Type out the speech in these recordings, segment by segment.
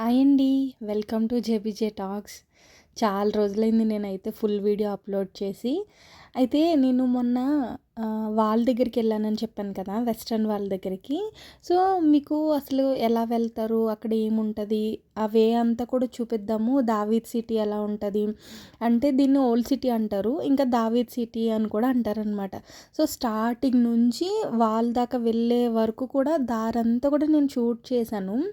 Hi అండి. Welcome to JBJ talks. చాలా రోజులైంది నేనైతే ఫుల్ వీడియో అప్లోడ్ చేసి. అయితే నేను మొన్న వాళ్ళ దగ్గరికి వెళ్ళానని చెప్పాను కదా వెస్ట్రన్ వాళ్ళ దగ్గరికి. సో మీకు అసలు ఎలా వెళ్తారు? అక్కడ ఏముంటుంది? ఆ వే అంతా కూడా చూపిద్దాము. దావీద్ సిటీ ఎలా ఉంటుంది? అంటే దీన్ని ఓల్డ్ సిటీ అంటారు. ఇంకా దావీద్ సిటీ అని కూడా అంటారనమాట. సో స్టార్టింగ్ నుంచి వాళ్ళ దాకా వెళ్ళే వరకు కూడా దారంతా కూడా నేను షూట్ చేశాను.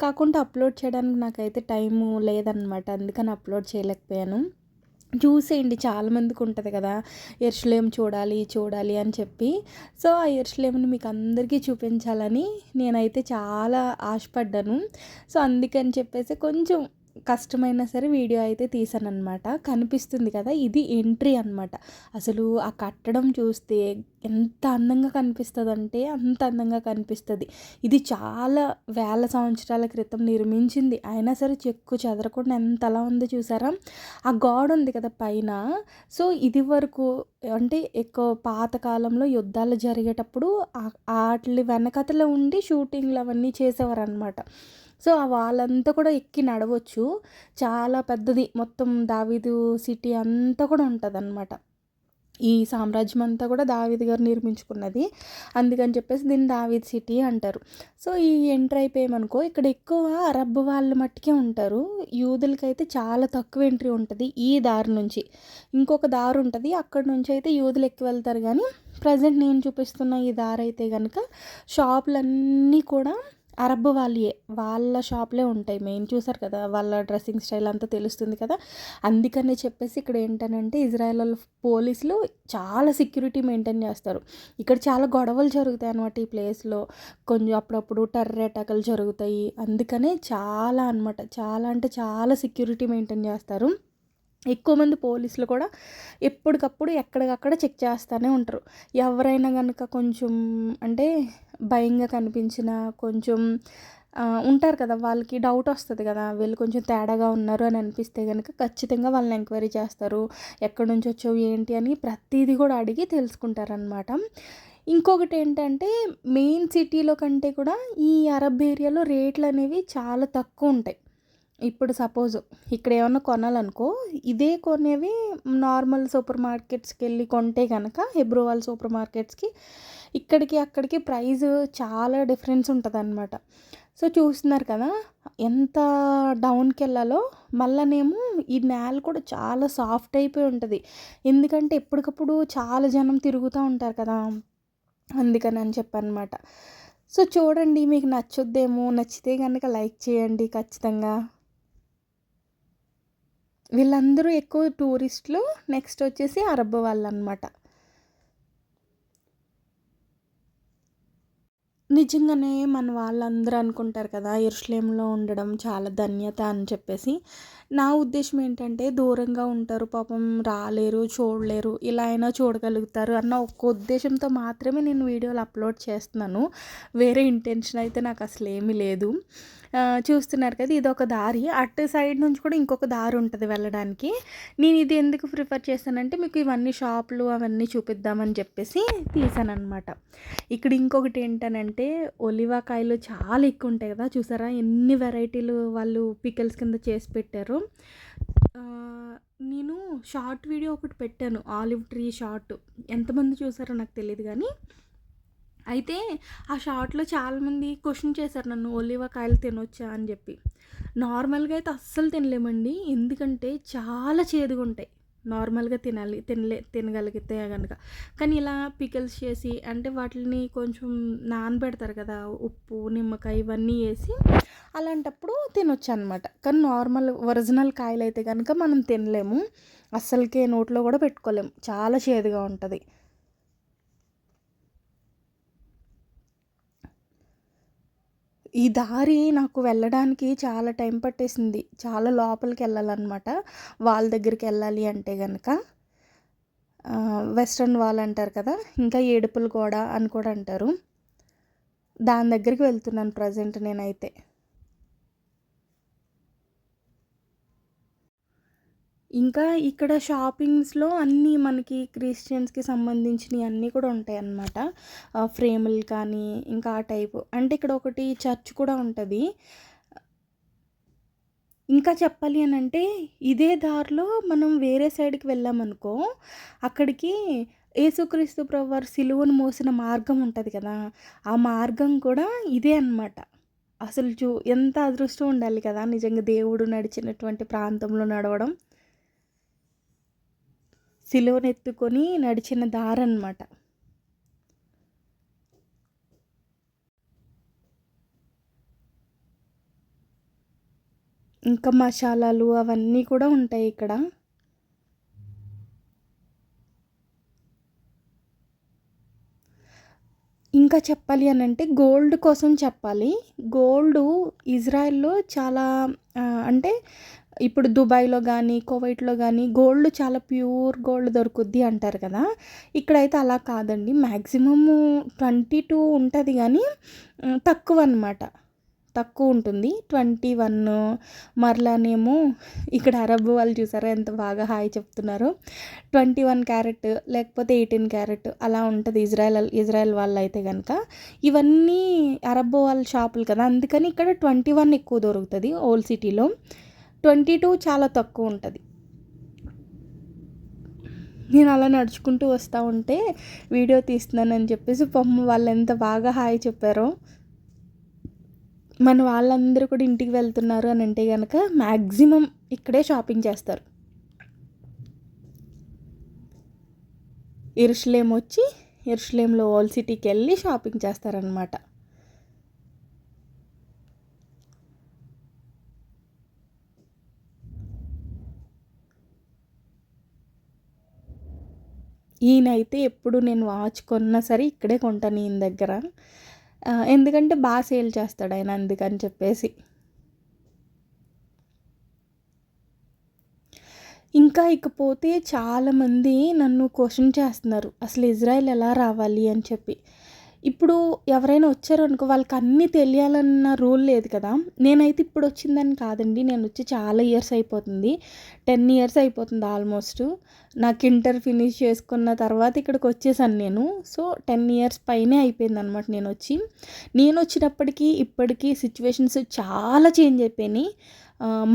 కాకుండా అప్లోడ్ చేయడానికి నాకైతే టైము లేదనమాట. అందుకని అప్లోడ్ చేయలేకపోయాను. చూసేయండి. చాలామందికి ఉంటుంది కదా. ఎర్షలేం చూడాలి చూడాలి అని చెప్పి. సో ఆ ఎర్షలేంని మీకు అందరికీ చూపించాలని నేనైతే చాలా ఆశపడ్డాను. సో అందుకని చెప్పేసి కొంచెం కష్టమైనా సరే వీడియో అయితే తీసానమాట కనిపిస్తుంది కదా ఇది ఎంట్రీ అనమాట అసలు ఆ కట్టడం చూస్తే ఎంత అందంగా కనిపిస్తుంది అంటే అంత అందంగా కనిపిస్తుంది. ఇది చాలా వేల సంవత్సరాల క్రితం నిర్మించింది. అయినా సరే చెక్కు చెదరకుండా ఎంత అలా ఉందో చూసారా? ఆ గోడ ఉంది కదా పైన. సో ఇది వరకు అంటే ఎక్కువ పాతకాలంలో యుద్ధాలు జరిగేటప్పుడు వాటి వెనకతలో ఉండి షూటింగ్లు అవన్నీ చేసేవారు అనమాట సో ఆ వాళ్ళంతా కూడా ఎక్కి నడవచ్చు. చాలా పెద్దది. మొత్తం దావీదు సిటీ అంతా కూడా ఉంటుంది అనమాట ఈ సామ్రాజ్యం అంతా కూడా దావీద్ గారు నిర్మించుకున్నది. అందుకని చెప్పేసి దీన్ని దావీద్ సిటీ అంటారు. సో ఈ ఎంటర్ అయిపోయామనుకో ఇక్కడ ఎక్కువ అరబ్ వాళ్ళు మట్టుకే ఉంటారు. యూదులకైతే చాలా తక్కువ ఎంట్రీ ఉంటుంది ఈ దారి నుంచి. ఇంకొక దారి ఉంటుంది. అక్కడ నుంచి అయితే యూదులు ఎక్కువ వెళ్తారు. కానీ ప్రజెంట్ నేను చూపిస్తున్న ఈ దారి అయితే కనుక షాపులన్నీ కూడా అరబ్ వాళ్ళే వాళ్ళ షాప్లే ఉంటాయి. మెయిన్ చూసారు కదా వాళ్ళ డ్రెస్సింగ్ స్టైల్ అంతా తెలుస్తుంది కదా. అందుకని చెప్పేసి ఇక్కడ ఏంటనంటే ఇజ్రాయెల్ పోలీసులు చాలా సెక్యూరిటీ మెయింటైన్ చేస్తారు. ఇక్కడ చాలా గొడవలు జరుగుతాయి అనమాట ఈ ప్లేస్లో. కొంచెం అప్పుడప్పుడు టెర్రర్ అటాకులు జరుగుతాయి. అందుకనే చాలా అనమాట చాలా అంటే చాలా సెక్యూరిటీ మెయింటైన్ చేస్తారు. ఎక్కువ మంది పోలీసులు కూడా ఎప్పటికప్పుడు ఎక్కడికక్కడ చెక్ చేస్తూనే ఉంటారు. ఎవరైనా కనుక కొంచెం అంటే భయంగా కనిపించిన కొంచెం ఉంటారు కదా వాళ్ళకి డౌట్ వస్తుంది కదా వీళ్ళు కొంచెం తేడాగా ఉన్నారు అని అనిపిస్తే కనుక ఖచ్చితంగా వాళ్ళని ఎంక్వైరీ చేస్తారు. ఎక్కడి నుంచి వచ్చావు ఏంటి అని ప్రతిదీ కూడా అడిగి తెలుసుకుంటారనమాట ఇంకొకటి ఏంటంటే మెయిన్ సిటీలో కంటే కూడా ఈ అరబ్ ఏరియాలో రేట్లు అనేవి చాలా తక్కువ ఉంటాయి. ఇప్పుడు సపోజ్ ఇక్కడ ఏమన్నా కొనాలనుకో ఇదే కొనేవి నార్మల్ సూపర్ మార్కెట్స్కి వెళ్ళి కొంటే కనుక హెబ్రోవాల్ సూపర్ మార్కెట్స్కి ఇక్కడికి అక్కడికి ప్రైస్ చాలా డిఫరెన్స్ ఉంటుంది అనమాట సో చూస్తున్నారు కదా ఎంత డౌన్కి వెళ్ళాలో మళ్ళానేమో ఈ నేల కూడా చాలా సాఫ్ట్ అయిపోయి ఉంటుంది. ఎందుకంటే ఎప్పటికప్పుడు చాలా జనం తిరుగుతూ ఉంటారు కదా అందుకని అని చెప్పనమాట సో చూడండి మీకు నచ్చొద్దేమో నచ్చితే కనుక లైక్ చేయండి ఖచ్చితంగా. వీళ్ళందరూ ఎక్కువ టూరిస్టులు నెక్స్ట్ వచ్చేసి అరబ్ వాళ్ళు అనమాట నిజంగానే మన వాళ్ళందరూ అనుకుంటారు కదా ఎరుసలేంలో ఉండడం చాలా ధన్యత అని చెప్పేసి. నా ఉద్దేశం ఏంటంటే దూరంగా ఉంటారు పాపం రాలేరు చూడలేరు ఇలా అయినా చూడగలుగుతారు అన్న ఒక్క ఉద్దేశంతో మాత్రమే నేను వీడియోలు అప్లోడ్ చేస్తున్నాను. వేరే ఇంటెన్షన్ అయితే నాకు అసలు ఏమీ లేదు. చూస్తున్నారు కదా ఇది ఒక దారి. అటు సైడ్ నుంచి కూడా ఇంకొక దారి ఉంటుంది వెళ్ళడానికి. నేను ఇది ఎందుకు ప్రిఫర్ చేశానంటే మీకు ఇవన్నీ షాపులు అవన్నీ చూపిద్దామని చెప్పేసి తీసాను ఇక్కడ ఇంకొకటి ఏంటనంటే ఒలివాకాయలు చాలా ఎక్కువ ఉంటాయి కదా చూసారా? ఎన్ని వెరైటీలు వాళ్ళు పికల్స్ కింద చేసి పెట్టారు. నేను షార్ట్ వీడియో ఒకటి పెట్టాను ఆలివ్ ట్రీ షార్ట్. ఎంతమంది చూసారో నాకు తెలియదు కానీ అయితే ఆ షార్ట్లో చాలామంది క్వశ్చన్ చేశారు నన్ను ఒలివకాయలు తినొచ్చా అని చెప్పి. నార్మల్గా అయితే అస్సలు తినలేమండి. ఎందుకంటే చాలా చేదుగా ఉంటాయి. నార్మల్గా తినాలి తినలే తినగలిగితే కనుక కానీ ఇలా పికిల్స్ చేసి అంటే వాటిని కొంచెం నానబెడతారు కదా ఉప్పు నిమ్మకాయ ఇవన్నీ వేసి అలాంటప్పుడు తినొచ్చు అనమాట కానీ నార్మల్ ఒరిజినల్ కాయలు అయితే కనుక మనం తినలేము. అస్సలకే నోట్లో కూడా పెట్టుకోలేము. చాలా చేదుగా ఉంటుంది. ఈ దారి నాకు వెళ్ళడానికి చాలా టైం పట్టేసింది. చాలా లోపలికి వెళ్ళాలన్నమాట. వాళ్ళ దగ్గరికి వెళ్ళాలి అంటే కనుక వెస్ట్రన్ వాల్ అంటారు కదా ఇంకా ఏడుపులు కూడా అని కూడా అంటారు. దాని దగ్గరికి వెళ్తున్నాను ప్రజెంట్ నేనైతే. ఇంకా ఇక్కడ షాపింగ్స్లో అన్నీ మనకి క్రిస్టియన్స్కి సంబంధించినవి అన్నీ కూడా ఉంటాయి అన్నమాట ఫ్రేములు కానీ ఇంకా ఆ టైపు. అంటే ఇక్కడ ఒకటి చర్చ్ కూడా ఉంటుంది. ఇంకా చెప్పాలి అని అంటే ఇదే దారిలో మనం వేరే సైడ్కి వెళ్ళామనుకో అక్కడికి యేసుక్రీస్తు ప్రభువారు సిలువను మోసిన మార్గం ఉంటుంది కదా. ఆ మార్గం కూడా ఇదే అనమాట అసలు చూ ఎంత అదృష్టం ఉండాలి కదా నిజంగా దేవుడు నడిచినటువంటి ప్రాంతంలో నడవడం. సిలువనెత్తుకొని నడిచిన దారన్నమాట. ఇంకా మసాలాలు అవన్నీ కూడా ఉంటాయి ఇక్కడ. ఇంకా చెప్పాలి అని అంటే గోల్డ్ కోసం చెప్పాలి. గోల్డ్ ఇజ్రాయెల్లో చాలా అంటే ఇప్పుడు దుబాయ్లో కానీ కువైట్లో కానీ గోల్డ్ చాలా ప్యూర్ గోల్డ్ దొరుకుద్ది అంటారు కదా. ఇక్కడైతే అలా కాదండి. మ్యాక్సిమము ట్వంటీ టూ ఉంటుంది కానీ తక్కువ అనమాట తక్కువ ఉంటుంది. ట్వంటీ వన్ మరలానేమో ఇక్కడ అరబ్ వాళ్ళు చూసారా ఎంత బాగా హాయ్ చెప్తున్నారు. ట్వంటీ వన్ క్యారెట్ లేకపోతే ఎయిటీన్ క్యారెట్ అలా ఉంటుంది ఇజ్రాయెల్ ఇజ్రాయెల్ వాళ్ళు అయితే కనుక ఇవన్నీ అరబ్ వాళ్ళ షాపులు కదా. అందుకని ఇక్కడ ట్వంటీ వన్ ఎక్కువ దొరుకుతుంది ఓల్డ్ సిటీలో. ట్వంటీ టూ చాలా తక్కువ ఉంటుంది. నేను అలా నడుచుకుంటూ వస్తూ ఉంటే వీడియో తీస్తున్నానని చెప్పేసి పొమ్మ వాళ్ళు ఎంత బాగా హాయ్ చెప్పారో. మన వాళ్ళందరూ కూడా ఇంటికి వెళ్తున్నారు అని అంటే కనుక మ్యాక్సిమం ఇక్కడే షాపింగ్ చేస్తారు. ఇరుషులేం వచ్చి ఇరుషులేంలో ఓల్ సిటీకి వెళ్ళి షాపింగ్ చేస్తారనమాట ఈయనైతే ఎప్పుడు నేను వాచ్ కొన్నా సరే ఇక్కడే కొంటాను ఈయన దగ్గర. ఎందుకంటే బాగా సేల్ చేస్తాడు ఆయన అందుకని చెప్పేసి. ఇంకా ఇకపోతే చాలామంది నన్ను క్వశ్చన్ చేస్తున్నారు అసలు ఇజ్రాయెల్ ఎలా రావాలి? అని చెప్పి. ఇప్పుడు ఎవరైనా వచ్చారు అనుకో వాళ్ళకి అన్నీ తెలియాలన్న రూల్ లేదు కదా. నేనైతే ఇప్పుడు వచ్చిందని కాదండి. నేను వచ్చి చాలా ఇయర్స్ అయిపోతుంది. టెన్ ఇయర్స్ అయిపోతుంది ఆల్మోస్ట్. నాకు ఇంటర్ ఫినిష్ చేసుకున్న తర్వాత ఇక్కడికి వచ్చేసాను నేను. సో టెన్ ఇయర్స్ పైనే అయిపోయింది అనమాట నేను వచ్చి. నేను వచ్చినప్పటికీ ఇప్పటికీ సిచ్యువేషన్స్ చాలా చేంజ్ అయిపోయినాయి.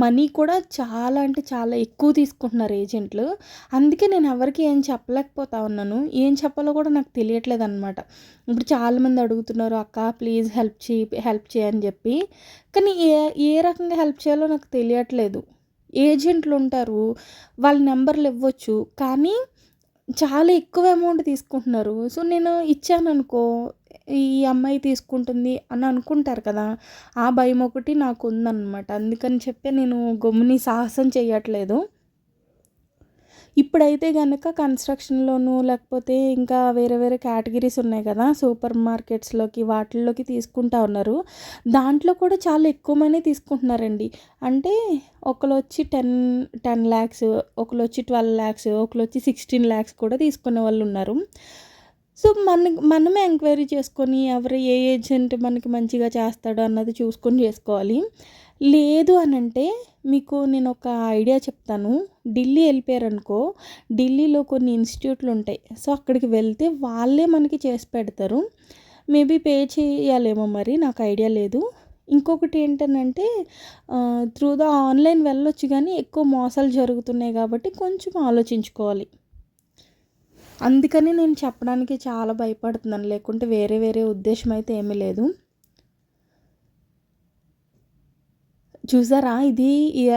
మనీ కూడా చాలా అంటే చాలా ఎక్కువ తీసుకుంటున్నారు ఏజెంట్లు. అందుకే నేను ఎవరికి ఏం చెప్పలేకపోతా ఉన్నాను. ఏం చెప్పాలో కూడా నాకు తెలియట్లేదు అనమాట ఇప్పుడు చాలామంది అడుగుతున్నారు అక్క ప్లీజ్ హెల్ప్ చేయి హెల్ప్ చేయని చెప్పి. కానీ ఏ ఏ రకంగా హెల్ప్ చేయాలో నాకు తెలియట్లేదు. ఏజెంట్లు ఉంటారు వాళ్ళ నెంబర్లు ఇవ్వచ్చు కానీ చాలా ఎక్కువ అమౌంట్ తీసుకుంటున్నారు. సో నేను ఇచ్చాను అనుకో ఈ అమ్మాయి తీసుకుంటుంది అని అనుకుంటారు కదా ఆ భయం ఒకటి నాకు ఉందన్నమాట. అందుకని చెప్పి నేను గమ్ముని సాహసం చేయట్లేదు ఇప్పుడైతే కనుక కన్స్ట్రక్షన్లోను లేకపోతే ఇంకా వేరే వేరే కేటగిరీస్ ఉన్నాయి కదా సూపర్ మార్కెట్స్లోకి వాటిల్లోకి తీసుకుంటా ఉన్నారు. దాంట్లో కూడా చాలా ఎక్కువ మనీ తీసుకుంటున్నారండి. అంటే ఒకరు వచ్చి టెన్ టెన్ ల్యాక్స్ ఒకరు వచ్చి ట్వెల్వ్ ల్యాక్స్ ఒకరు వచ్చి సిక్స్టీన్ ల్యాక్స్ కూడా తీసుకునే వాళ్ళు ఉన్నారు సో మన మనమే ఎంక్వైరీ చేసుకొని ఎవరు ఏ ఏజెంట్ మనకి మంచిగా చేస్తాడో అన్నది చూసుకొని చేసుకోవాలి. లేదు అని అంటే మీకు నేను ఒక ఐడియా చెప్తాను. ఢిల్లీ వెళ్ళిపోయారనుకో ఢిల్లీలో కొన్ని ఇన్స్టిట్యూట్లు ఉంటాయి. సో అక్కడికి వెళ్తే వాళ్ళే మనకి చేసి పెడతారు. మేబీ పే చేయాలేమో మరి నాకు ఐడియా లేదు. ఇంకొకటి ఏంటనంటే త్రూ ద ఆన్లైన్ వెళ్ళొచ్చు కానీ ఎక్కువ మోసాలు జరుగుతున్నాయి కాబట్టి కొంచెం ఆలోచించుకోవాలి. అందుకని నేను చెప్పడానికి చాలా భయపడుతున్నాను. లేకుంటే వేరే వేరే ఉద్దేశం అయితే ఏమీ లేదు. చూసారా? ఇది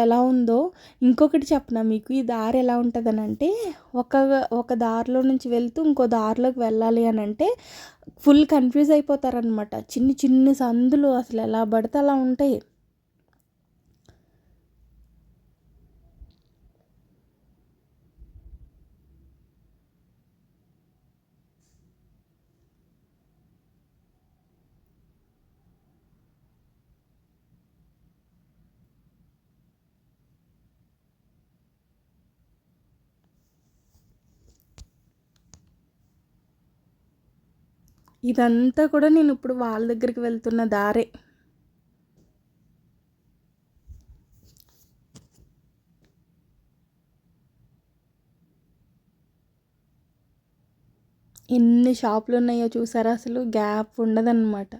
ఎలా ఉందో? ఇంకొకటి చెప్పనా మీకు? ఈ దారి ఎలా ఉంటుందని అంటే ఒక ఒక దారిలో నుంచి వెళ్తూ ఇంకో దారిలోకి వెళ్ళాలి అని అంటే ఫుల్ కన్ఫ్యూజ్ అయిపోతారనమాట చిన్ని చిన్ని సందులు అసలు ఎలా పడితే అలా ఉంటాయి. ఇదంతా కూడా నేను ఇప్పుడు వాళ్ళ దగ్గరికి వెళ్తున్న దారే. ఎన్ని షాపులు ఉన్నాయో చూసారా? అసలు గ్యాప్ ఉండదన్నమాట.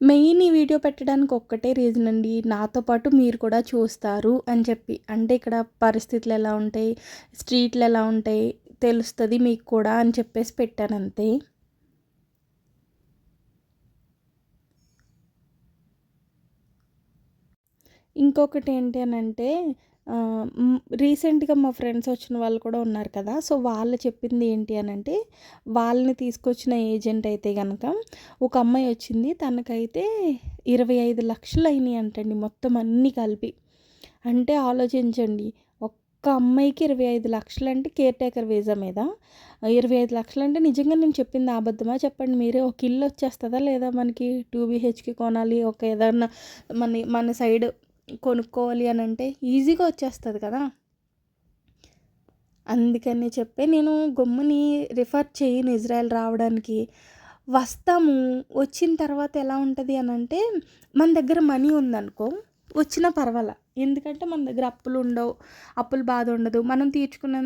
మెయిన్ ఈ వీడియో పెట్టడానికి ఒక్కటే రీజన్ అండి. నాతో పాటు మీరు కూడా చూస్తారు అని చెప్పి. అంటే ఇక్కడ పరిస్థితులు ఎలా ఉంటాయి? స్ట్రీట్లు ఎలా ఉంటాయి? తెలుస్తుంది మీకు కూడా అని చెప్పేసి పెట్టాను అంతే ఇంకొకటి ఏంటి అని అంటే రీసెంట్గా మా ఫ్రెండ్స్ వచ్చిన వాళ్ళు కూడా ఉన్నారు కదా సో వాళ్ళు చెప్పింది ఏంటి అని అంటే వాళ్ళని తీసుకొచ్చిన ఏజెంట్ అయితే కనుక ఒక అమ్మాయి వచ్చింది తనకైతే ఇరవై ఐదు లక్షలు అయినాయి అంటండి మొత్తం అన్నీ కలిపి. అంటే ఆలోచించండి ఒక్క అమ్మాయికి ఇరవై ఐదు లక్షలు అంటే కేర్ టేకర్ వీజా మీద. ఇరవై ఐదు లక్షలు అంటే నిజంగా నేను చెప్పింది అబద్ధమా? చెప్పండి మీరే. ఒక ఇల్లు వచ్చేస్తుందా లేదా మనకి టూ బీహెచ్కి కొనాలి? ఒక ఏదన్నా మన మన సైడ్ కొనుక్కోవాలి అని అంటే ఈజీగా వచ్చేస్తుంది కదా. అందుకని చెప్పి నేను గమ్ముని రిఫర్ చేయను ఇజ్రాయెల్ రావడానికి. వస్తాము. వచ్చిన తర్వాత ఎలా ఉంటుంది అని అంటే మన దగ్గర మనీ ఉందనుకో వచ్చినా పర్వాలా. ఎందుకంటే మన దగ్గర అప్పులు ఉండవు అప్పులు బాధ ఉండదు. మనం తీర్చుకున్న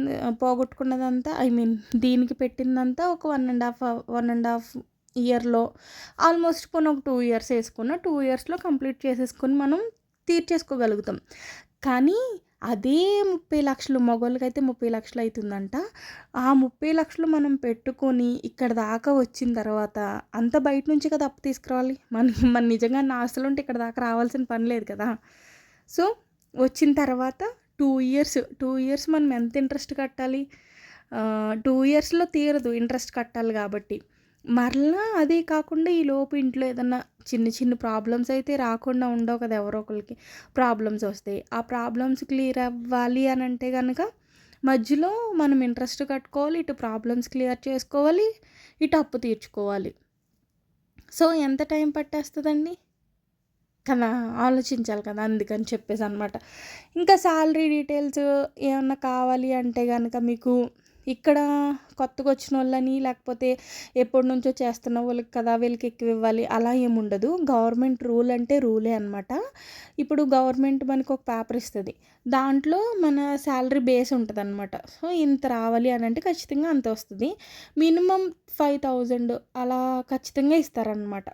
పోగొట్టుకున్నదంతా ఐ మీన్ దీనికి పెట్టిందంతా ఒక one and half one and half ఇయర్లో ఆల్మోస్ట్ పోనీ ఒక టూ ఇయర్స్ వేసుకున్న టూ ఇయర్స్లో కంప్లీట్ చేసేసుకుని మనం తీర్చేసుకోగలుగుతాం. కానీ అదే ముప్పై లక్షలు మగవాళ్ళకైతే ముప్పై లక్షలు అవుతుందంట ఆ ముప్పై లక్షలు మనం పెట్టుకొని ఇక్కడ దాకా వచ్చిన తర్వాత అంత బయట నుంచి కదా అప్పు తీసుకురావాలి? మన మన నిజంగా నా ఆస్తులు ఉంటే ఇక్కడ దాకా రావాల్సిన పని లేదు కదా. సో వచ్చిన తర్వాత టూ ఇయర్స్ టూ ఇయర్స్ మనం ఎంత ఇంట్రెస్ట్ కట్టాలి? టూ ఇయర్స్లో తీరదు ఇంట్రెస్ట్ కట్టాలి కాబట్టి. మరలా అదే కాకుండా ఈ లోపు ఇంట్లో ఏదన్నా చిన్న చిన్న ప్రాబ్లమ్స్ అయితే రాకుండా ఉండవు కదా ఎవరో ఒకరికి ప్రాబ్లమ్స్ వస్తాయి ఆ ప్రాబ్లమ్స్ క్లియర్ అవ్వాలి అని అంటే కనుక మధ్యలో మనం ఇంట్రెస్ట్ కట్టుకోవాలి ఇటు ప్రాబ్లమ్స్ క్లియర్ చేసుకోవాలి ఇటు అప్పు తీర్చుకోవాలి. సో ఎంత టైం పట్టేస్తుందండి? కదా ఆలోచించాలి కదా అందుకని చెప్పేసి అనమాట ఇంకా శాలరీ డీటెయిల్స్ ఏమన్నా కావాలి అంటే కనుక మీకు ఇక్కడ కొత్తగా వచ్చిన వాళ్ళని లేకపోతే ఎప్పటి నుంచో చేస్తున్న వాళ్ళకి కదా వీళ్ళకి ఎక్కువ ఇవ్వాలి అలా ఏముండదు గవర్నమెంట్ రూల్ అంటే రూలే అనమాట ఇప్పుడు గవర్నమెంట్ మనకు ఒక పేపర్ ఇస్తుంది. దాంట్లో మన శాలరీ బేస్ ఉంటుంది అనమాట సో ఇంత రావాలి అని అంటే ఖచ్చితంగా అంత వస్తుంది. మినిమం ఫైవ్ థౌజండ్ అలా ఖచ్చితంగా ఇస్తారనమాట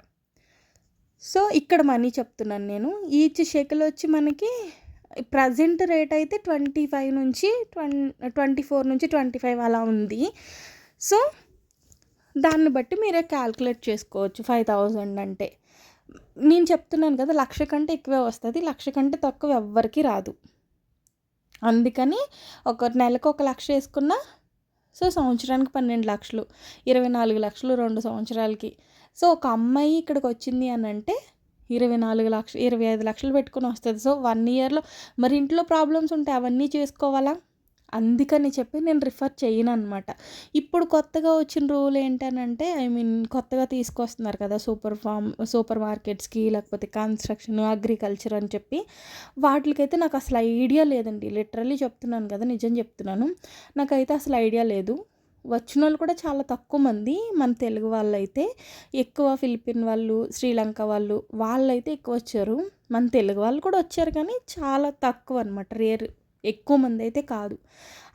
సో ఇక్కడ మనీ చెప్తున్నాను నేను. ఈచ్ షెకల్ వచ్చి మనకి ప్రజెంట్ రేట్ అయితే ట్వంటీ ఫైవ్ నుంచి ట్వం ట్వంటీ ఫోర్ నుంచి ట్వంటీ ఫైవ్ అలా ఉంది. సో దాన్ని బట్టి మీరే క్యాల్కులేట్ చేసుకోవచ్చు ఫైవ్ థౌజండ్ అంటే. నేను చెప్తున్నాను కదా లక్ష కంటే ఎక్కువే వస్తుంది లక్ష కంటే తక్కువ ఎవ్వరికి రాదు. అందుకని ఒక నెలకు ఒక లక్ష వేసుకున్నా సో సంవత్సరానికి పన్నెండు లక్షలు ఇరవై నాలుగు లక్షలు రెండు సంవత్సరాలకి. సో ఒక అమ్మాయి ఇక్కడికి వచ్చింది అని అంటే ఇరవై నాలుగు లక్షలు ఇరవై ఐదు లక్షలు పెట్టుకుని వస్తుంది. సో వన్ ఇయర్లో మరి ఇంట్లో ప్రాబ్లమ్స్ ఉంటాయి అవన్నీ చేసుకోవాలా? అందుకని చెప్పి నేను రిఫర్ చేయను అనమాట ఇప్పుడు కొత్తగా వచ్చిన రూల్ ఏంటనంటే ఐ మీన్ కొత్తగా తీసుకొస్తున్నారు కదా సూపర్ ఫార్మ్ సూపర్ మార్కెట్స్కి లేకపోతే కన్స్ట్రక్షన్ అగ్రికల్చర్ అని చెప్పి వాటికైతే నాకు అసలు ఐడియా లేదండి. లిటరల్లీ చెప్తున్నాను కదా నిజం చెప్తున్నాను. నాకైతే అసలు ఐడియా లేదు. వచ్చిన వాళ్ళు కూడా చాలా తక్కువ మంది మన తెలుగు వాళ్ళైతే. ఎక్కువ ఫిలిపిన్ వాళ్ళు శ్రీలంక వాళ్ళు వాళ్ళైతే ఎక్కువ వచ్చారు. మన తెలుగు వాళ్ళు కూడా వచ్చారు కానీ చాలా తక్కువ అనమాట రేర్ ఎక్కువ మంది అయితే కాదు.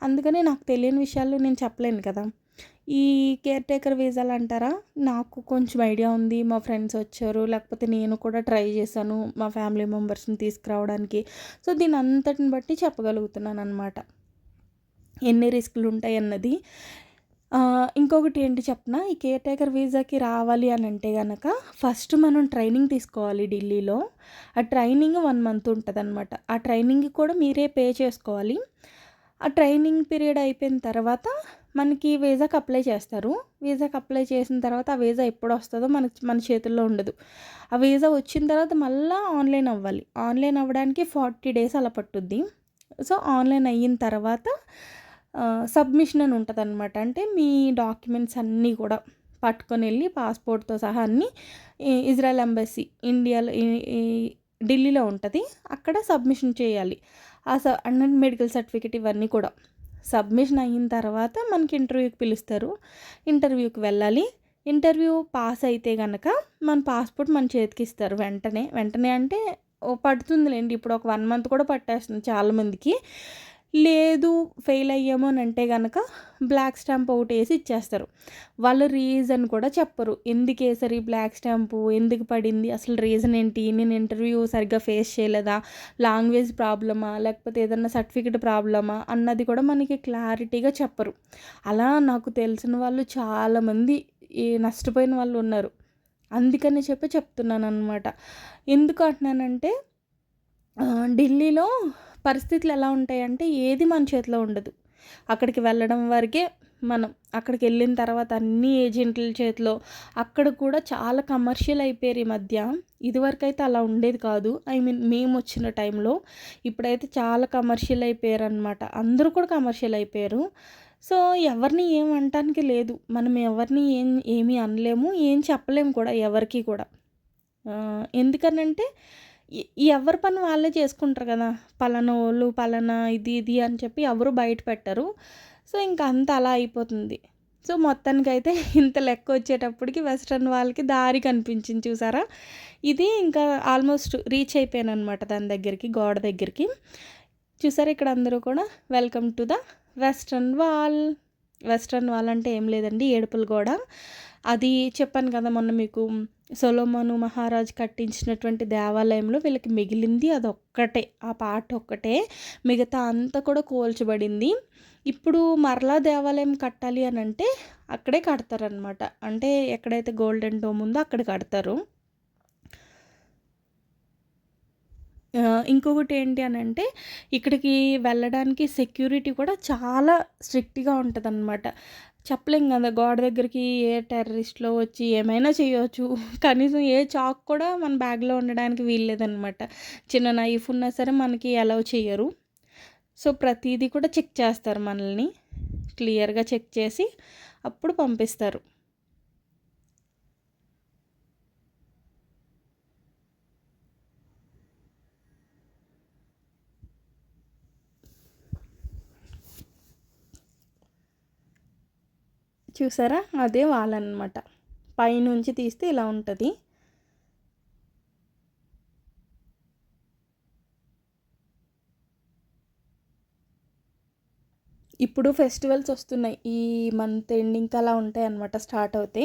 అందుకనే నాకు తెలియని విషయాలు నేను చెప్పలేను కదా. ఈ కేర్ టేకర్ వీసాలు అంటారా? నాకు కొంచెం ఐడియా ఉంది. మా ఫ్రెండ్స్ వచ్చారు. లేకపోతే నేను కూడా ట్రై చేశాను మా ఫ్యామిలీ మెంబర్స్ని తీసుకురావడానికి. సో దీని అంతటిని బట్టి చెప్పగలుగుతున్నాను అనమాట ఎన్ని రిస్కులు ఉంటాయి అన్నది ఇంకొకటి ఏంటి చెప్పనా? ఈ కేర్ టేకర్ వీసాకి రావాలి అని అంటే కనుక ఫస్ట్ మనం ట్రైనింగ్ తీసుకోవాలి ఢిల్లీలో. ఆ ట్రైనింగ్ వన్ మంత్ ఉంటుంది అనమాట ఆ ట్రైనింగ్ కూడా మీరే పే చేసుకోవాలి. ఆ ట్రైనింగ్ పీరియడ్ అయిపోయిన తర్వాత మనకి వీసాకి అప్లై చేస్తారు. వీసాకి అప్లై చేసిన తర్వాత ఆ వీసా ఎప్పుడు వస్తుందో మన మన చేతుల్లో ఉండదు. ఆ వీసా వచ్చిన తర్వాత మళ్ళీ ఆన్లైన్ అవ్వాలి. ఆన్లైన్ అవ్వడానికి ఫార్టీ డేస్ అలా పట్టుద్ది. సో ఆన్లైన్ అయిన తర్వాత సబ్మిషన్ అని ఉంటుంది అనమాట అంటే మీ డాక్యుమెంట్స్ అన్నీ కూడా పట్టుకొని వెళ్ళి పాస్పోర్ట్తో సహా అన్నీ ఇజ్రాయెల్ ఎంబసీ ఇండియాలో ఢిల్లీలో ఉంటుంది. అక్కడ సబ్మిషన్ చేయాలి. ఆ స అండ్ మెడికల్ సర్టిఫికేట్ ఇవన్నీ కూడా. సబ్మిషన్ అయిన తర్వాత మనకి ఇంటర్వ్యూకి పిలుస్తారు. ఇంటర్వ్యూకి వెళ్ళాలి. ఇంటర్వ్యూ పాస్ అయితే కనుక మన పాస్పోర్ట్ మన చేతికి ఇస్తారు వెంటనే. వెంటనే అంటే పడుతుందిలేండి. ఇప్పుడు ఒక వన్ మంత్ కూడా పట్టేస్తుంది చాలామందికి. లేదు ఫెయిల్ అయ్యాము అని అంటే కనుక బ్లాక్ స్టాంప్ ఒకటి వేసి ఇచ్చేస్తారు. వాళ్ళు రీజన్ కూడా చెప్పరు. ఎందుకు వేసారు ఈ బ్లాక్ స్టాంపు ఎందుకు పడింది? అసలు రీజన్ ఏంటి? నేను ఇంటర్వ్యూ సరిగ్గా ఫేస్ చేయలేదా? లాంగ్వేజ్ ప్రాబ్లమా లేకపోతే ఏదన్నా సర్టిఫికెట్ ప్రాబ్లమా అన్నది కూడా మనకి క్లారిటీగా చెప్పరు. అలా నాకు తెలిసిన వాళ్ళు చాలామంది ఈ నష్టపోయిన వాళ్ళు ఉన్నారు. అందుకని చెప్పి చెప్తున్నాను అనమాట ఎందుకు అంటున్నానంటే ఢిల్లీలో పరిస్థితులు ఎలా ఉంటాయంటే ఏది మన చేతిలో ఉండదు. అక్కడికి వెళ్ళడం వరకే మనం అక్కడికి వెళ్ళిన తర్వాత అన్ని ఏజెంట్ల చేతిలో అక్కడ కూడా చాలా కమర్షియల్ అయిపోయారు ఈ మధ్య. ఇదివరకు అయితే అలా ఉండేది కాదు. ఐ మీన్ మేము వచ్చిన టైంలో ఇప్పుడైతే చాలా కమర్షియల్ అయిపోయారు అనమాట అందరూ కూడా కమర్షియల్ అయిపోయారు. సో ఎవరిని ఏం అనటానికి లేదు. మనం ఎవరిని ఏం ఏమీ అనలేము. ఏం చెప్పలేము కూడా ఎవరికి కూడా. ఎందుకనంటే ఎవరి పని వాళ్ళే చేసుకుంటారు కదా. పలానా వాళ్ళు పలానా ఇది ఇది అని చెప్పి ఎవరు బయట పెట్టరు. సో ఇంకా అంత అలా అయిపోతుంది. సో మొత్తానికైతే ఇంత లెక్క వచ్చేటప్పటికి వెస్ట్రన్ వాళ్ళకి దారి కనిపించింది చూసారా? ఇది ఇంకా ఆల్మోస్ట్ రీచ్ అయిపోయాను అనమాట దాని దగ్గరికి గోడ దగ్గరికి. చూసారా ఇక్కడ అందరూ కూడా? Welcome to the western wall. Western wall అంటే ఏం లేదండి ఏడుపులు గోడ. అది చెప్పాను కదా మొన్న మీకు సొలోమోను మహారాజ్ కట్టించినటువంటి దేవాలయంలో వీళ్ళకి మిగిలింది అది ఒక్కటే ఆ పాట ఒక్కటే. మిగతా అంతా కూడా కోల్చబడింది. ఇప్పుడు మరలా దేవాలయం కట్టాలి అని అంటే అక్కడే కడతారనమాట అంటే ఎక్కడైతే గోల్డెన్ డోమ్ ఉందో అక్కడ కడతారు. ఇంకొకటి ఏంటి అని అంటే ఇక్కడికి వెళ్ళడానికి సెక్యూరిటీ కూడా చాలా స్ట్రిక్ట్గా ఉంటుంది అనమాట చెప్పలేం కదా గోడ దగ్గరికి ఏ టెర్రరిస్ట్లో వచ్చి ఏమైనా చేయవచ్చు కనీసం ఏ చాక్ కూడా మన బ్యాగ్లో ఉండడానికి వీల్లేదనమాట చిన్న నైఫ్ ఉన్నా సరే మనకి అలౌ చేయరు సో ప్రతిదీ కూడా చెక్ చేస్తారు మనల్ని. క్లియర్గా చెక్ చేసి అప్పుడు పంపిస్తారు. చూసారా? అదే వాళ్ళనమాట. పైనుంచి తీస్తే ఇలా ఉంటుంది. ఇప్పుడు ఫెస్టివల్స్ వస్తున్నాయి. ఈ మంత్ ఎండింగ్ అలా ఉంటాయి అనమాట స్టార్ట్ అవుతే.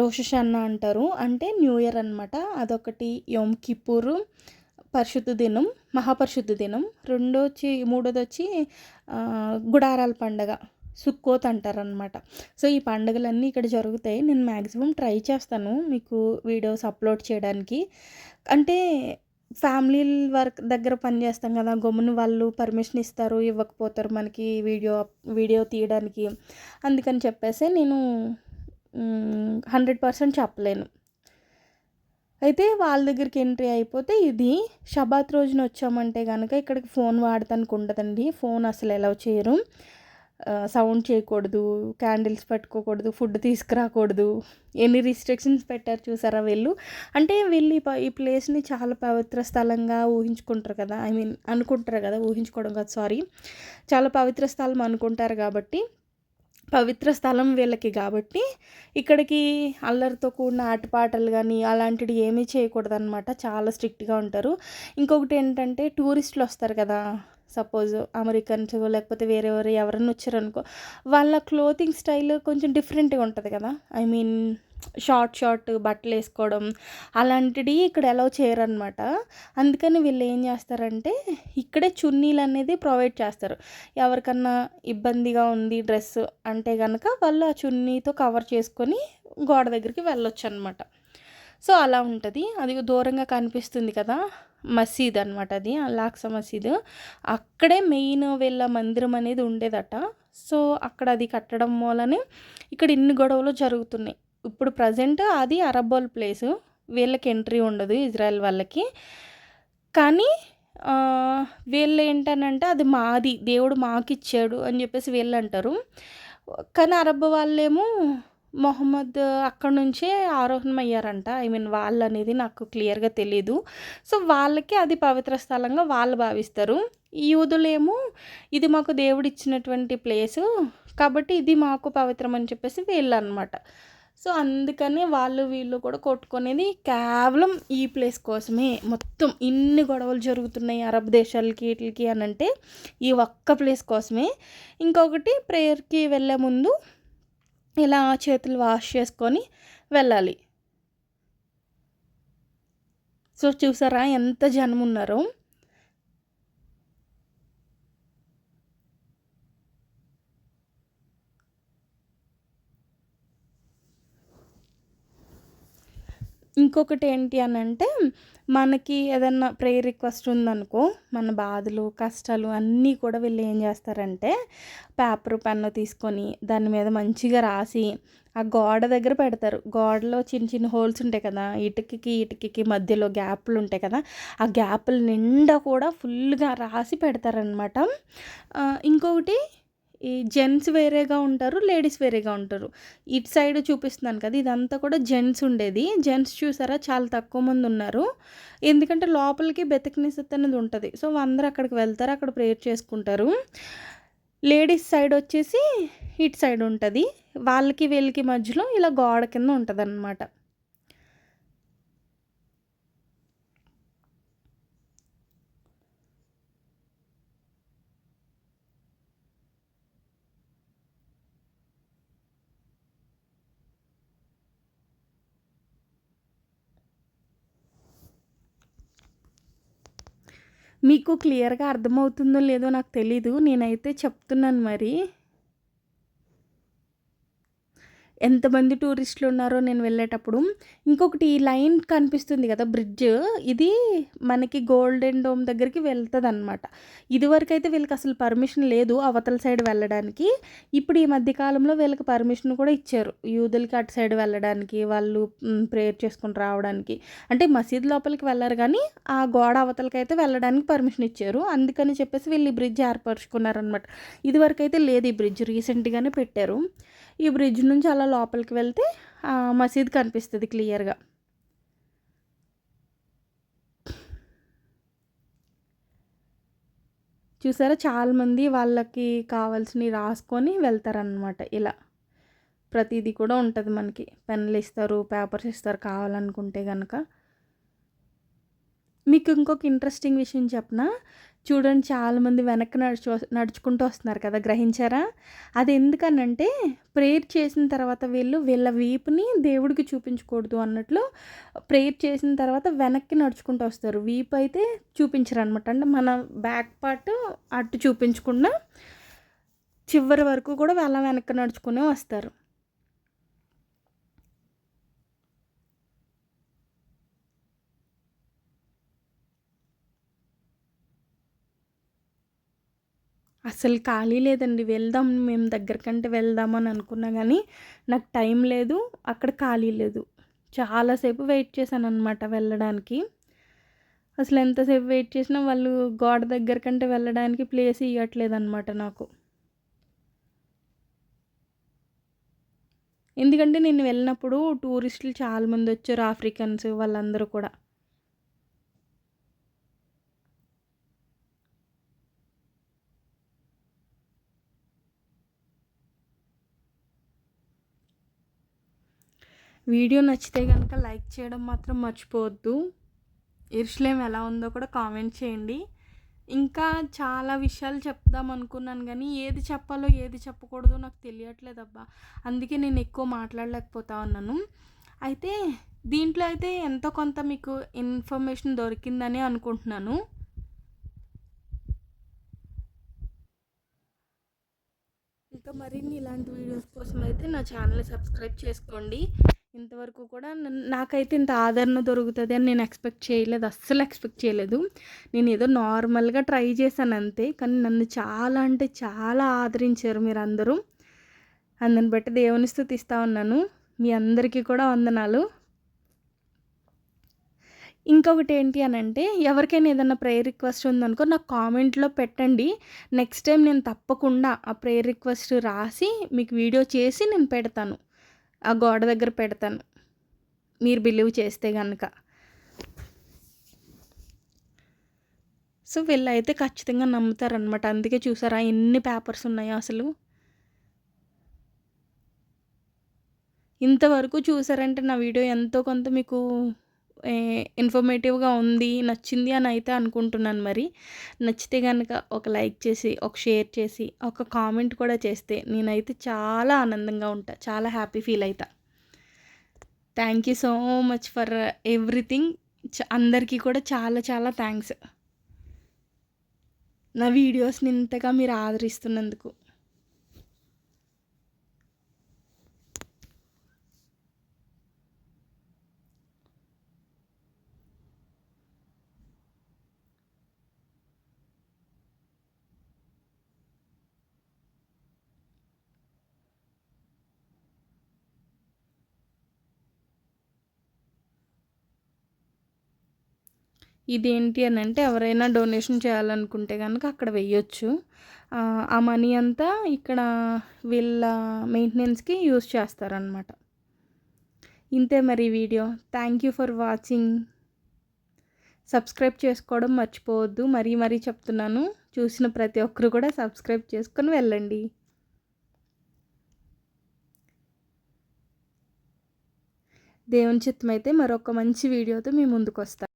రోషషన్న అంటారు. అంటే న్యూ ఇయర్ అనమాట అదొకటి యోమ్ కిపూర్ పరిశుద్ధ దినం మహాపరిశుద్ధ దినం. రెండో వచ్చి మూడోది వచ్చి గుడారాల పండగ. సుక్కోత్ అంటారనమాట సో ఈ పండుగలన్నీ ఇక్కడ జరుగుతాయి. నేను మ్యాక్సిమం ట్రై చేస్తాను మీకు వీడియోస్ అప్లోడ్ చేయడానికి. అంటే ఫ్యామిలీ వర్క్ దగ్గర పని చేస్తాం కదా గమ్మున వాళ్ళు పర్మిషన్ ఇస్తారు ఇవ్వకపోతారు మనకి వీడియో వీడియో తీయడానికి. అందుకని చెప్పేసి నేను హండ్రెడ్ పర్సెంట్ చెప్పలేను. అయితే వాళ్ళ దగ్గరికి ఎంట్రీ అయిపోతే ఇది షబాత్ రోజున వచ్చామంటే కనుక ఇక్కడికి ఫోన్ వాడతానికి ఉండదండి. ఫోన్ అసలు ఎలా చేయరు. సౌండ్ చేయకూడదు క్యాండిల్స్ పెట్టుకోకూడదు ఫుడ్ తీసుకురాకూడదు. ఎన్ని రిస్ట్రిక్షన్స్ పెట్టారు చూసారా వీళ్ళు? అంటే వీళ్ళు ఈ ప్లేస్ని చాలా పవిత్ర స్థలంగా ఊహించుకుంటారు కదా. ఐ మీన్ అనుకుంటారు కదా ఊహించుకోవడం కాదు సారీ చాలా పవిత్ర స్థలం అనుకుంటారు కాబట్టి పవిత్ర స్థలం వీళ్ళకి కాబట్టి ఇక్కడికి అల్లరితో కూడిన ఆటపాటలు కానీ అలాంటివి ఏమీ చేయకూడదు అనమాట చాలా స్ట్రిక్ట్గా ఉంటారు. ఇంకొకటి ఏంటంటే టూరిస్టులు వస్తారు కదా. సపోజ్ అమెరికన్స్ లేకపోతే వేరే వేరే ఎవరైనా వచ్చారనుకో వాళ్ళ క్లోతింగ్ స్టైల్ కొంచెం డిఫరెంట్గా ఉంటుంది కదా. ఐ మీన్ షార్ట్ షార్ట్ బట్టలు వేసుకోవడం అలాంటివి ఇక్కడ ఎలా చేయరనమాట అందుకని వీళ్ళు ఏం చేస్తారంటే ఇక్కడే చున్నీలు అనేది ప్రొవైడ్ చేస్తారు. ఎవరికన్నా ఇబ్బందిగా ఉంది డ్రెస్ అంటే కనుక వాళ్ళు ఆ చున్నీతో కవర్ చేసుకొని గోడ దగ్గరికి వెళ్ళొచ్చు అనమాట సో అలా ఉంటుంది. అది దూరంగా కనిపిస్తుంది కదా. మసీద్ అనమాట అది లాక్స మసీద్. అక్కడే మెయిన్ వీళ్ళ మందిరం అనేది ఉండేదట. సో అక్కడ అది కట్టడం మూలనే ఇక్కడ ఇన్ని గొడవలు జరుగుతున్నాయి. ఇప్పుడు ప్రజెంట్ అది అరబ్బోల్ ప్లేసు వీళ్ళకి ఎంట్రీ ఉండదు ఇజ్రాయెల్ వాళ్ళకి. కానీ వీళ్ళు ఏంటనంటే అది మాది దేవుడు మాకు ఇచ్చాడు అని చెప్పేసి వీళ్ళు అంటారు. కానీ అరబ్ వాళ్ళేమో మొహమ్మద్ అక్కడ నుంచే ఆరోహణం అయ్యారంట ఐ మీన్ వాళ్ళు అనేది నాకు క్లియర్గా తెలీదు. సో వాళ్ళకి అది పవిత్ర స్థలంగా వాళ్ళు భావిస్తారు. ఈ యూదులేమో ఇది మాకు దేవుడు ఇచ్చినటువంటి ప్లేసు కాబట్టి ఇది మాకు పవిత్రం అని చెప్పేసి వీళ్ళు అనమాట సో అందుకని వాళ్ళు వీళ్ళు కూడా కొట్టుకునేది కేవలం ఈ ప్లేస్ కోసమే. మొత్తం ఇన్ని గొడవలు జరుగుతున్నాయి అరబ్ దేశాలకి వీటికి అని అంటే ఈ ఒక్క ప్లేస్ కోసమే. ఇంకొకటి ప్రేయర్కి వెళ్ళే ముందు ఇలా చేతులు వాష్ చేసుకొని వెళ్ళాలి. సో చూసారా ఎంత జనం ఉన్నారో. ఇంకొకటి ఏంటి అని అంటే మనకి ఏదన్నా ప్రేయర్ రిక్వెస్ట్ ఉందనుకో మన బాధలు కష్టాలు అన్నీ కూడా వీళ్ళు ఏం చేస్తారంటే పేపర్ పెన్ను తీసుకొని దాని మీద మంచిగా రాసి ఆ గోడ దగ్గర పెడతారు. గోడలో చిన్న చిన్న హోల్స్ ఉంటాయి కదా ఇటుకకి ఇటుకకి మధ్యలో గ్యాప్లు ఉంటాయి కదా ఆ గ్యాప్ల నిండా కూడా ఫుల్గా రాసి పెడతారనమాట ఇంకొకటి ఈ జెంట్స్ వేరేగా ఉంటారు లేడీస్ వేరేగా ఉంటారు. ఇటు సైడ్ చూపిస్తున్నాను కదా ఇదంతా కూడా జెంట్స్ ఉండేది. జెంట్స్ చూసారా చాలా తక్కువ మంది ఉన్నారు. ఎందుకంటే లోపలికి బెతకనిసత్ అనేది ఉంటుంది. సో అందరూ అక్కడికి వెళ్తారు అక్కడ ప్రేయర్ చేసుకుంటారు. లేడీస్ సైడ్ వచ్చేసి ఇటు సైడ్ ఉంటుంది. వాళ్ళకి వీళ్ళకి మధ్యలో ఇలా గోడ కింద ఉంటుంది మీకు క్లియర్గా అర్థమవుతుందో లేదో నాకు తెలీదు. నేనైతే చెప్తున్నాను మరి. ఎంతమంది టూరిస్టులు ఉన్నారో నేను వెళ్ళేటప్పుడు ఇంకొకటి ఈ లైన్ కనిపిస్తుంది కదా బ్రిడ్జ్ ఇది మనకి గోల్డెన్ డోమ్ దగ్గరికి వెళ్తుంది అనమాట ఇదివరకు అయితే వీళ్ళకి అసలు పర్మిషన్ లేదు అవతల సైడ్ వెళ్ళడానికి. ఇప్పుడు ఈ మధ్యకాలంలో వీళ్ళకి పర్మిషన్ కూడా ఇచ్చారు. యూదులకి అటు సైడ్ వెళ్ళడానికి వాళ్ళు ప్రేయర్ చేసుకుని రావడానికి. అంటే మసీద్ లోపలికి వెళ్ళరు కానీ ఆ గోడ అవతలకి అయితే వెళ్ళడానికి పర్మిషన్ ఇచ్చారు. అందుకని చెప్పేసి వీళ్ళు ఈ బ్రిడ్జ్ ఏర్పరచుకున్నారనమాట ఇదివరకు అయితే లేదు ఈ బ్రిడ్జ్ రీసెంట్గానే పెట్టారు. ఈ బ్రిడ్జ్ నుంచి అలా లోపలికి వెళ్తే మసీద్ కనిపిస్తుంది క్లియర్గా చూసారా? చాలామంది వాళ్ళకి కావాల్సినవి రాసుకొని వెళ్తారనమాట ఇలా. ప్రతిదీ కూడా ఉంటుంది మనకి. పెన్నులు ఇస్తారు పేపర్స్ ఇస్తారు కావాలనుకుంటే కనుక మీకు ఇంకొక ఇంట్రెస్టింగ్ విషయం చెప్పనా? చూడండి చాలామంది వెనక్కి నడుచు నడుచుకుంటూ వస్తున్నారు కదా గ్రహించారా? అది ఎందుకనంటే ప్రేయర్ చేసిన తర్వాత వీళ్ళు వీళ్ళ వీపుని దేవుడికి చూపించకూడదు అన్నట్లు ప్రేయర్ చేసిన తర్వాత వెనక్కి నడుచుకుంటూ వస్తారు. వీపు అయితే చూపించరు అనమాట అంటే మన బ్యాక్ పార్ట్ అటు చూపించకుండా చివరి వరకు కూడా వాళ్ళ వెనక్కి నడుచుకునే వస్తారు. అసలు ఖాళీ లేదండి. వెళ్దాం మేము దగ్గరకంటే వెళ్దామని అనుకున్నా కానీ నాకు టైం లేదు అక్కడ ఖాళీ లేదు. చాలాసేపు వెయిట్ చేశాను అనమాట వెళ్ళడానికి. అసలు ఎంతసేపు వెయిట్ చేసినా వాళ్ళు గోడ దగ్గర కంటే వెళ్ళడానికి ప్లేస్ ఇవ్వట్లేదు అనమాట నాకు. ఎందుకంటే నేను వెళ్ళినప్పుడు టూరిస్టులు చాలామంది వచ్చారు ఆఫ్రికన్స్ వాళ్ళందరూ కూడా. వీడియో నచ్చితే కనుక లైక్ చేయడం మాత్రం మర్చిపోవద్దు. ఇర్షలేం ఎలా ఉందో కూడా కామెంట్ చేయండి. ఇంకా చాలా విషయాలు చెప్దాం అనుకున్నాను కానీ ఏది చెప్పాలో ఏది చెప్పకూడదో నాకు తెలియట్లేదు అబ్బా. అందుకే నేను ఎక్కువ మాట్లాడలేకపోతా ఉన్నాను. అయితే దీంట్లో అయితే ఎంతో కొంత మీకు ఇన్ఫర్మేషన్ దొరికిందని అనుకుంటున్నాను. ఇంకా మరిన్ని ఇలాంటి వీడియోస్ కోసం అయితే నా ఛానల్ సబ్స్క్రైబ్ చేసుకోండి. ఇంతవరకు కూడా నాకైతే ఇంత ఆదరణ దొరుకుతుంది అని నేను ఎక్స్పెక్ట్ చేయలేదు. అస్సలు ఎక్స్పెక్ట్ చేయలేదు. నేను ఏదో నార్మల్గా ట్రై చేశాను అంతే. కానీ నన్ను చాలా అంటే చాలా ఆదరించారు మీరు అందరూ అందుని బట్టి దేవుని స్థుతిస్తూ ఉన్నాను. మీ అందరికీ కూడా వందనాలు. ఇంకొకటి ఏంటి అని అంటే ఎవరికైనా ఏదైనా ప్రేయర్ రిక్వెస్ట్ ఉందనుకో నాకు కామెంట్లో పెట్టండి. నెక్స్ట్ టైం నేను తప్పకుండా ఆ ప్రేయర్ రిక్వెస్ట్ రాసి మీకు వీడియో చేసి నేను పెడతాను. ఆ గోడ దగ్గర పెడతాను. మీరు బిలీవ్ చేస్తే కనుక సో వీళ్ళు అయితే ఖచ్చితంగా నమ్ముతారనమాట అందుకే చూసారా ఎన్ని పేపర్స్ ఉన్నాయో అసలు. ఇంతవరకు చూసారంటే నా వీడియో ఎంతో కొంత మీకు ఇన్ఫర్మేటివ్గా ఉంది నచ్చింది అని అయితే అనుకుంటున్నాను మరి. నచ్చితే కనుక ఒక లైక్ చేసి ఒక షేర్ చేసి ఒక కామెంట్ కూడా చేస్తే నేనైతే చాలా ఆనందంగా ఉంటా చాలా హ్యాపీ ఫీల్ అవుతా thank you so much for everything అందరికీ కూడా చాలా చాలా థ్యాంక్స్ నా వీడియోస్ని ఇంతగా మీరు ఆదరిస్తున్నందుకు. ఇదేంటి అని అంటే ఎవరైనా డొనేషన్ చేయాలనుకుంటే కనుక అక్కడ వెయ్యొచ్చు. ఆ మనీ అంతా ఇక్కడ వీళ్ళ మెయింటెనెన్స్కి యూస్ చేస్తారనమాట ఇంతే మరి video. Thank you for watching subscribe చేసుకోవడం మర్చిపోవద్దు. మరీ మరీ చెప్తున్నాను. చూసిన ప్రతి ఒక్కరు కూడా సబ్స్క్రైబ్ చేసుకొని వెళ్ళండి. దేవుని చిత్తమైతే మరొక మంచి వీడియోతో మీ ముందుకు వస్తాను